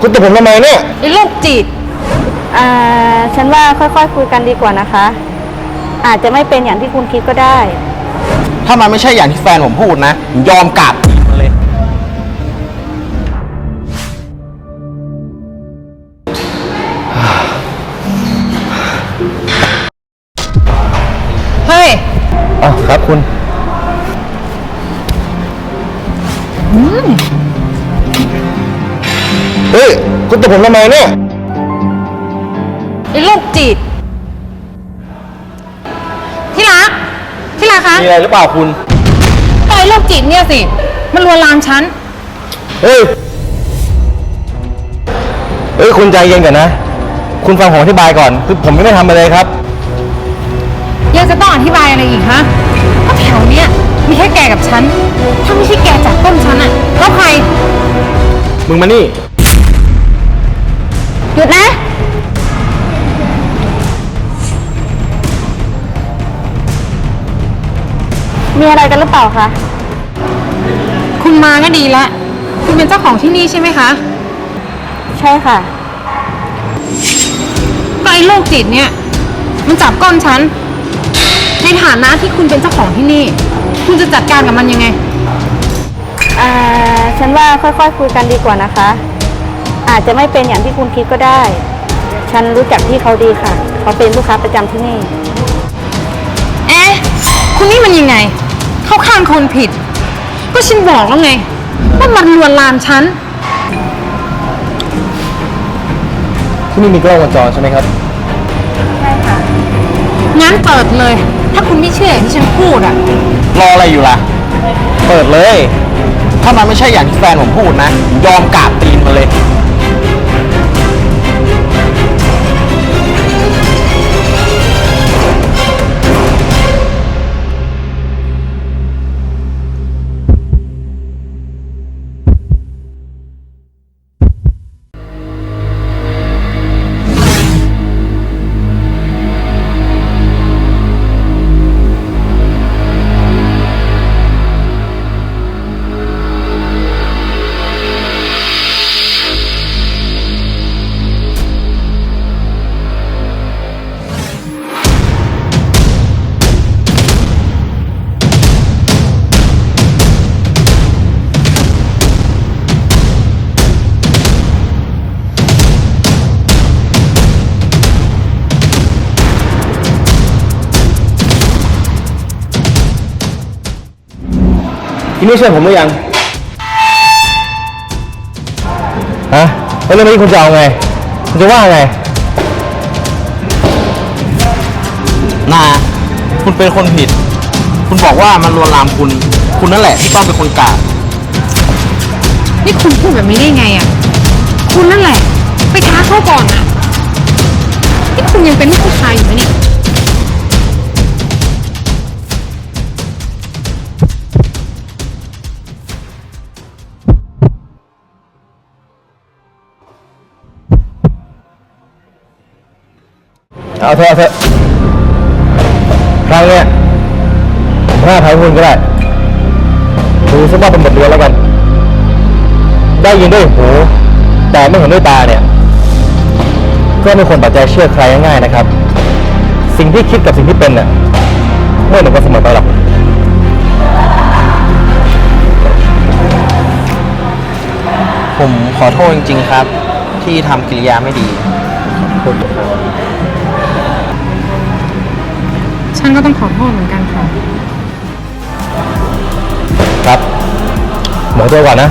คุณตบผมทำไมเนี่ยไอ้ลูกจิต อ่า ฉันว่าค่อยๆคุยกันดีกว่านะคะ อาจจะไม่เป็นอย่างที่คุณคิดก็ได้ ถ้ามันไม่ใช่อย่างที่แฟนผมพูดนะผมยอมกราบตีนมันเลย เฮ้ยอ๋อครับคุณ เฮ้ย คุณตบผมทำไมเนี่ย ไอ้ลูกจิต ที่รัก ที่รักคะมีอะไรหรือเปล่าคุณไอ้ลูกจิตเนี่ยสิ มันลวนลามฉัน เฮ้ย เฮ้ย คุณใจเย็นก่อนนะ คุณฟังผมอธิบายก่อน คือผมไม่ได้ทำอะไรครับ ยังจะต้องอธิบายอะไรอีกฮะก็แถวเนี้ยมีแค่แกกับฉัน ถ้าไม่ใช่แกจับต้นฉันอะแล้วใคร มึงมานี่ หยุดนะ มีอะไรกันหรือเปล่าคะ คุณมาก็ดีละ คุณเป็นเจ้าของที่นี่ใช่ไหมคะ ใช่ค่ะ ก็ไอ้โรคจิตเนี่ย มันจับก้นฉัน ในฐานะที่คุณเป็นเจ้าของที่นี่ คุณจะจัดการกับมันยังไง อ่า ฉันว่าค่อยๆคุยกันดีกว่านะคะ อาจจะไม่เป็นอย่างที่คุณคิดก็ได้ ฉันรู้จักพี่เขาดีค่ะ เขาเป็นลูกค้าประจำที่นี่ เอ๊ะ คุณนี่มันยังไง เข้าข้างคนผิด ก็ฉันบอกแล้วไง ว่ามันลวนลามฉัน ที่นี่มีกล้องวงจรใช่ไหมครับงั้นเปิดเลย ถ้าคุณไม่เชื่ออย่างที่ฉันพูดอะรออะไรอยู่ล่ะ เปิดเลย ถ้ามันไม่ใช่อย่างที่แฟนผมพูดนะผมยอมกราบตีนมันเลย ทีนี้ช่วยผมหรือยังฮะแล้วเรื่องนี้คุณจะเอาไง คุณจะว่าไง นาคุณเป็นคนผิด คุณบอกว่ามันลวนลามคุณ คุณนั่นแหละที่ต้องเป็นคนกราบนี่คุณพูดแบบนี้ได้ไงอะคุณนั่นแหละ ไปท้าเขาก่อนอะนี่คุณยังเป็นลูกผู้ชายอยู่ไหมเนี่ย เอาเถอะเอาเถอะครั้งเนี้ยผมให้อภัยคุณก็ได้ดูซะว่าเป็นบทเรียนแล้วกัน ได้ยินด้วยหู แต่ไม่เห็นด้วยตาเนี่ย ก็ไม่ควรปัจจัยเชื่อใครง่ายๆนะครับ สิ่งที่คิดกับสิ่งที่เป็นเนี่ยไม่เหมือนกันเสมอไปหรอกผมขอโทษจริง ๆ ครับ ที่ทำกิริยาไม่ดีานก็ต้องขอโทษเหมือนกันค่ะ ครับหมอตัวก่อนนะ